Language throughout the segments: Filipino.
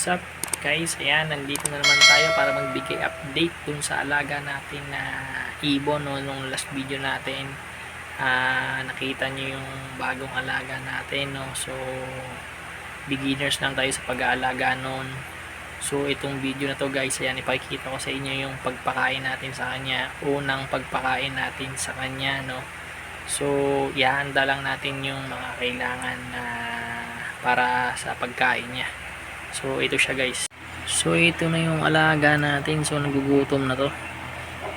what's up guys? Ayan, nandito na naman tayo para magbigay update dun sa alaga natin na ibon no, nung last video natin. Ah, nakita nyo yung bagong alaga natin no. So beginners lang tayo sa pag-aalaga nun. So itong video na to guys, ayan ipakikita ko sa inyo yung pagpakain natin sa kanya. Unang pagpakain natin sa kanya no. So ihanda lang natin yung mga kailangan na para sa pagkain niya. So ito siya guys. So ito na yung alaga natin. So nagugutom na to.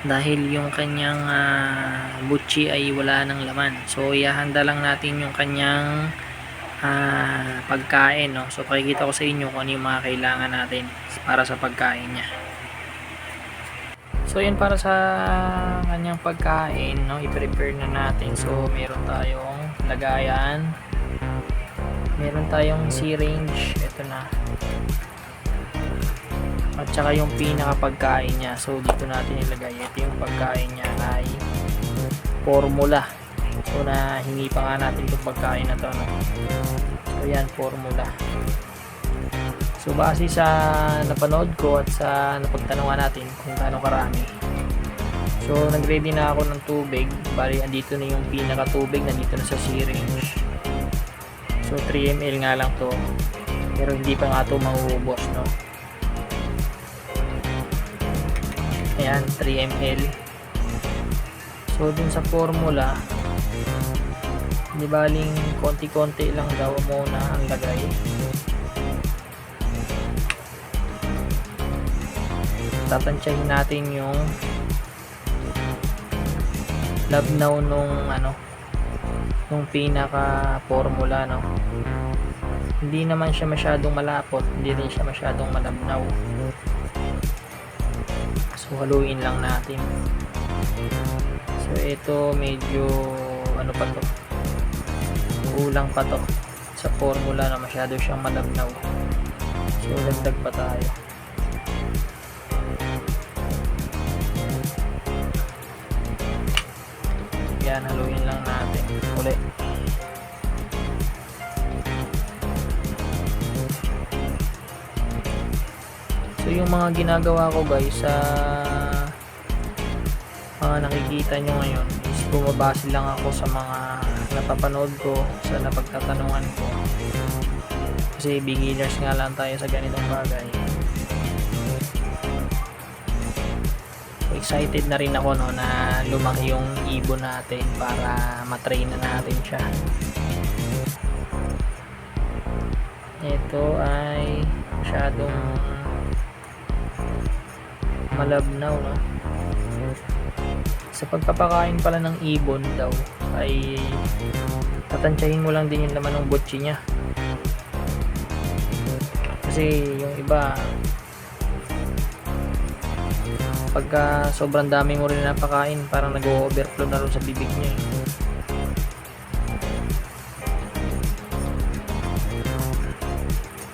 Dahil yung kanyang ah, butchi ay wala ng laman. So ihahanda lang natin yung kanyang ah, pagkain. No? So pakikita ko sa inyo kung ano yung mga kailangan natin para sa pagkain niya. So yun para sa kanyang pagkain. No? I-prepare na natin. So meron tayong lagayan. Meron tayong syringe. Ito na. At saka yung pinaka-pagkain niya. So dito natin ilagay. Ito yung pagkain niya ay formula. So na hingi pa nga natin itong pagkain na to no? so yan formula. So base sa napanood ko at sa napagtanungan natin kung gaano karami. So nagready na ako ng tubig. Bali andito na yung pinaka tubig nandito na sa syringe so 3 ml nga lang to pero hindi pa nga to mauubos no Ayan, 3 ml. So, dun sa formula, di baling konti-konti lang daw muna ang lagay. Tatansyahin natin yung labnaw nung ano nung pinaka formula no hindi naman siya masyadong malapot hindi rin siya masyadong malabnaw So haluin lang natin. So ito medyo ano pa to? Kulang pa to sa formula na masyado siyang malabnaw. So dagdag pa tayo. Yan, haluin lang natin. Uli. So yung mga ginagawa ko guys sa mga nakikita nyo ngayon is bumabase lang ako sa mga napapanood ko sa napagtatanungan ko kasi beginners nga lang tayo sa ganitong bagay excited na rin ako no, na lumaki yung ibon natin para matrain na natin siya. Ito ay masyadong malabnaw no? Sa pagpapakain pala ng ibon daw ay tatansyahin mo lang din yung laman ng butchi niya. Kasi yung iba pagka sobrang dami mo rin napakain parang nag-overflow na rin sa bibig niya.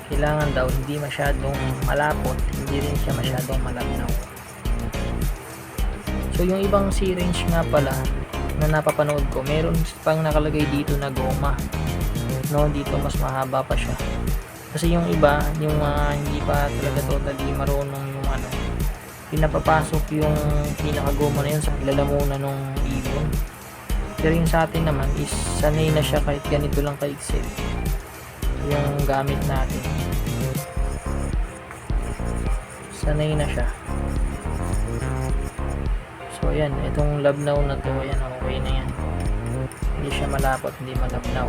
Kailangan daw hindi masyadong malapot hindi rin siya masyadong malabnaw so yung ibang syringe nga pala na napapanood ko meron pang nakalagay dito na goma. No dito mas mahaba pa siya. Kasi yung iba yung mga hindi pa talaga totally marunong pinapapasok yung pinakagoma na yun sa lalamunan ng ibon. Pero yung sa atin naman is sanay na siya kahit ganito lang kaigsit yung gamit natin. Sanay na siya. So ayan. Itong labnaw na to ayan okay na yan. Hindi siya malapot hindi malabnaw.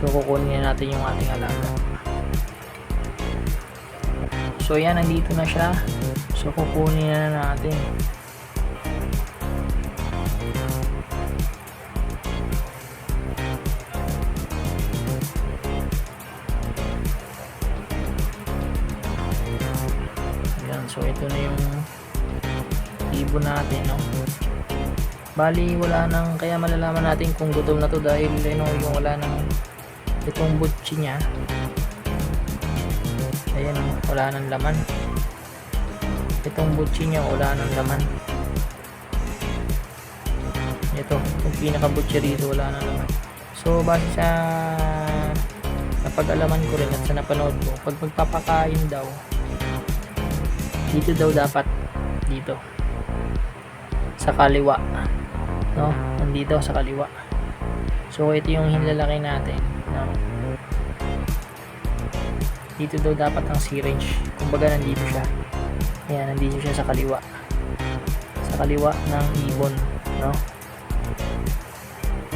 So kukunin na natin yung ating alaga. So ayan nandito na siya so kukunin na natin Ayan, so ito na yung ibon natin, no? Bali, wala nang, kaya malalaman natin kung gutom na to dahil, you know, yung wala nang itong butchi niya. Ayan, wala nang laman. Itong butsi niya wala nang laman. Ito yung pinaka butsi rito wala nang laman. So base sa napag-alaman ko rin at sa napanood ko pag magpapakain daw dito daw dapat dito. Sa kaliwa no? Nandito sa kaliwa. So ito yung hinlalaki natin no? dito daw dapat ang syringe kumbaga nandito siya ayan nandito siya sa kaliwa. Sa kaliwa ng ibon no?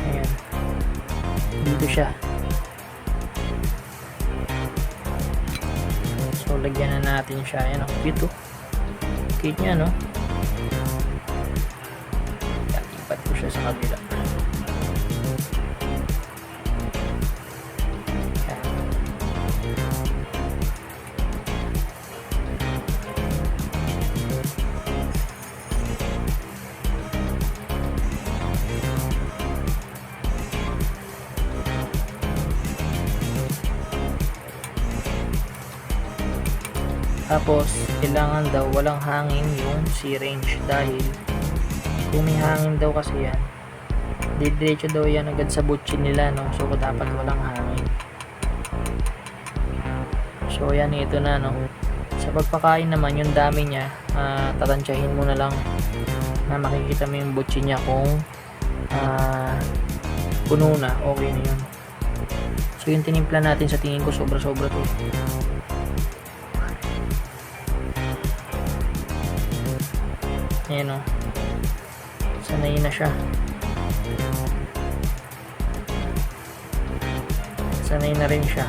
Ayan. Dito siya. So lagyan na natin siya. Ayan o cute o cute niya no? Ipat ko siya sa kabila Tapos, kailangan daw walang hangin yung syringe dahil kung may hangin daw kasi yan, didiretso daw yan agad sa butsin nila, no? So, dapat walang hangin. So, yan, ito na, no? Sa pagpakain naman, yung dami niya, uh, tatansyahin mo na lang na makikita mo yung butsin niya kung ah, puno na, okay na yun. So, yung tinimpla natin sa tingin ko, sobra-sobra to. Ayan o. Sanay na siya. Sanay na rin siya.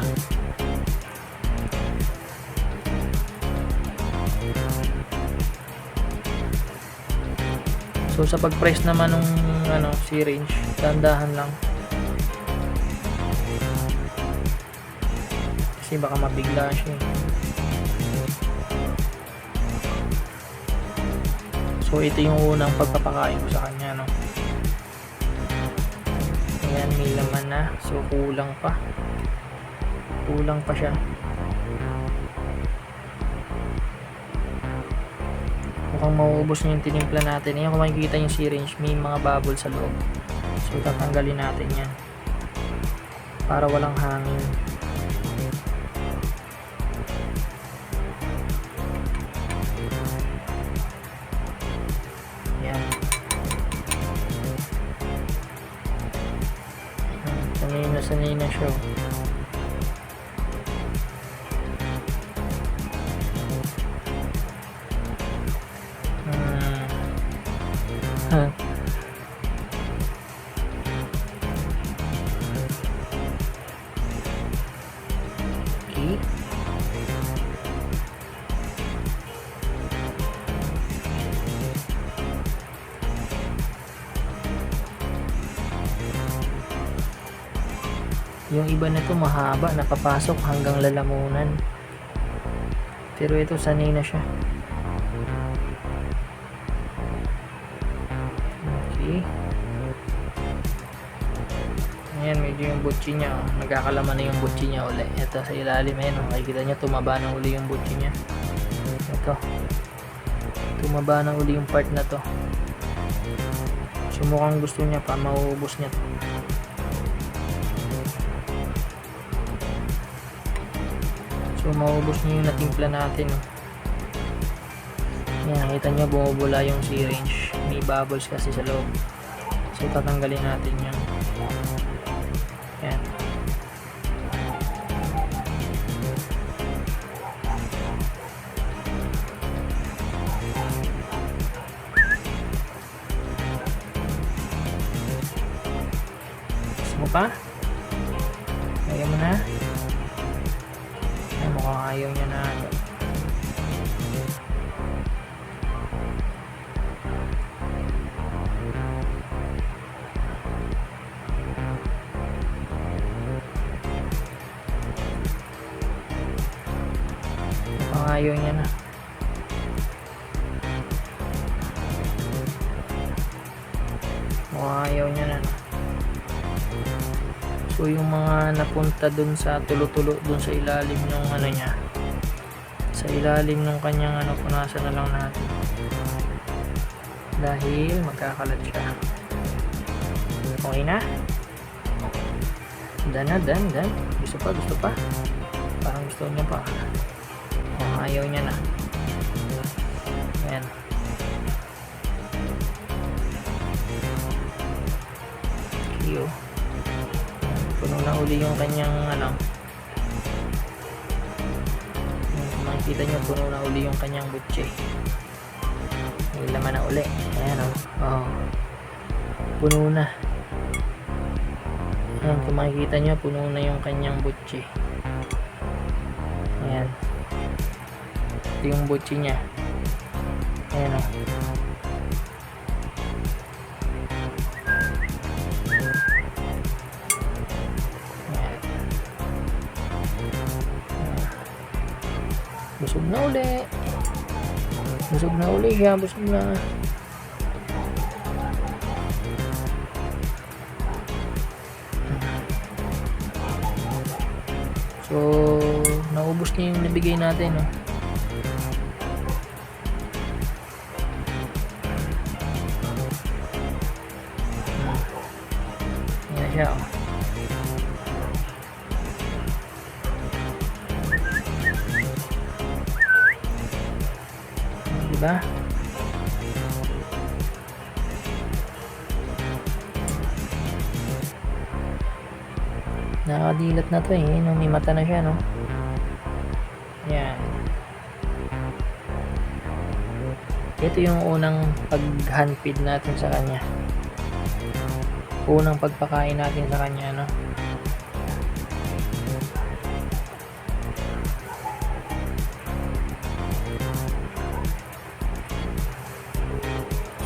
So sa pag-press naman ng ano, syringe, dandahan lang. Kasi baka mabigla siya. eh. So ito yung unang pagpapakain ko sa kanya no. Ayan, may laman na. So kulang pa. Kulang pa siya. Mukhang mauubos na yung tinimpla natin. Ayan kung makikita yung syringe, may mga bubble sa loob. So tatanggalin natin yan. Para walang hangin. Hmm, Sanay na Yung iba na to mahaba, napapasok hanggang lalamunan. Pero ito sanay na siya. Okay. Ayan, medyo yung butchi niya. Oh. Nagkakalaman na yung butchi niya uli. Ito sa ilalim. Ayan, oh. makikita niya tumaba na uli yung butchi niya. Ito. Tumaba na uli yung part na to. So mukhang gusto niya pa, mauubos niya to. So maubos niya yung natimpla natin. Yan, nakita niyo bumubula yung syringe. May bubbles kasi sa loob. So tatanggalin natin yan. Yan. Gusto mo? Mukhang ayaw niya na. Mukhang ayaw niya na. So yung mga napunta dun sa tulo-tulo dun sa ilalim ng ano niya sa ilalim ng kanyang ano, punasan na lang natin. Dahil magkakalat siya. Okay na? Dan na, dan, dan. Gusto pa, gusto pa. Parang gusto niya pa. Oh, ayaw niya na. Ayan. Oh. Puno na uli yung kanyang ano. Kung makikita nyo, puno na uli yung kanyang butche. May laman na uli. Ayan oh. Oh. Puno na. Ayan, kung makikita nyo, puno na yung kanyang butche. Ito yung butche niya. Ayan oh. o. Busog na uli. Busog na uli siya. Busog na. So, naubos niya yung nabigay natin, no? Nakadilat na to eh. No, may mata na siya, no? Yan. Ito yung unang pag-hand feed natin sa kanya. Unang pagpakain natin sa kanya, no?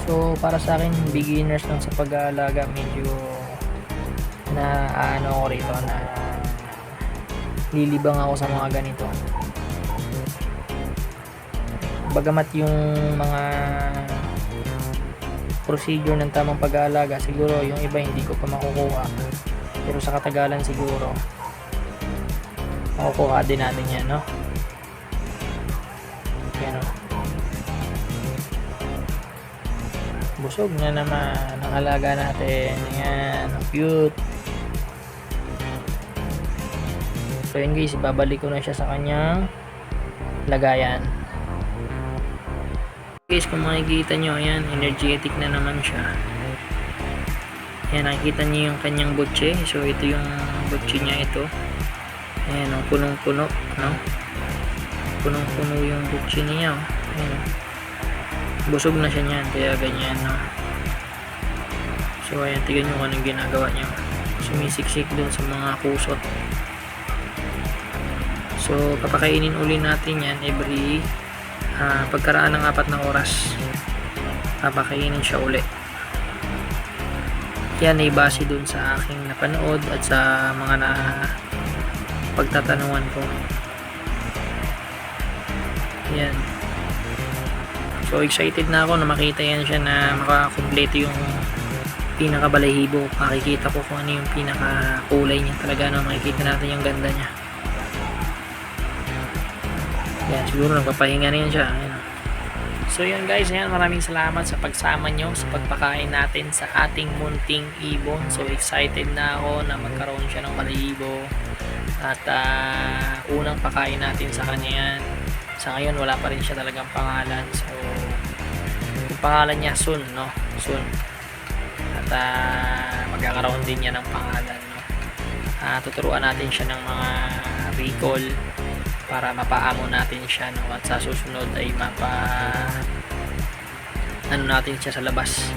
So, para sa akin, beginners lang sa pag-aalaga, medyo na ano ko rito na lilibang ako sa mga ganito. Bagamat yung mga procedure ng tamang pag-aalaga siguro yung iba hindi ko pa makukuha. Pero sa katagalan siguro makukuha din natin yan no? Yan o busog na naman ang alaga natin. Yan cute So yun guys, babalik ko na siya sa kanyang lagayan. Guys, kung makikita nyo, ayan, energetic na naman siya. Ayan, nakikita niyo yung kanyang butche. So ito yung butche niya ito. Ayan, oh, punong-puno, no? Punong-puno yung butche niya, oh. Ayan, oh. Busog na siya niyan, kaya ganyan, no? So ayan, tignan nyo kung anong ginagawa niya. Sumisiksik dun sa mga kusot. So, papakainin uli natin yan every uh, pagkaraan ng apat na oras. Papakainin siya uli. Yan ay base dun sa aking napanood at sa mga na pagtatanungan ko. Yan. So, excited na ako na makita yan siya na makakompleto yung pinakabalahibo. Makikita ko kung ano yung pinakakulay niya talaga na makikita natin yung ganda niya. Yan, siguro nagpapahinga na yan siya. Ayan. So yan guys, ayan, maraming salamat sa pagsama nyo sa pagpakain natin sa ating munting ibon. So excited na ako na magkaroon siya ng balahibo. At uh, unang pakain natin sa kanya yan. Sa ngayon wala pa rin siya talagang pangalan. So yung pangalan niya Sun, no? Sun. At uh, magkakaroon din niya ng pangalan, no? Uh, tuturuan natin siya ng mga recall para mapaamo natin siya no? at sa susunod ay mapa ano natin siya sa labas.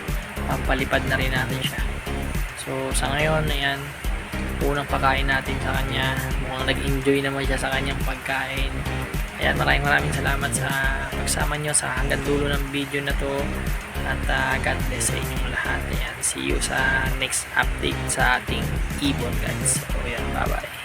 Pampalipad na rin natin siya. So sa ngayon ayan unang pakain natin sa kanya. Mukhang nag enjoy naman siya sa kanyang pagkain. Ayan maraming maraming salamat sa pagsama nyo sa hanggang dulo ng video na to. At uh, God bless sa inyong lahat. Ayan see you sa next update sa ating ibon guys so ayan bye bye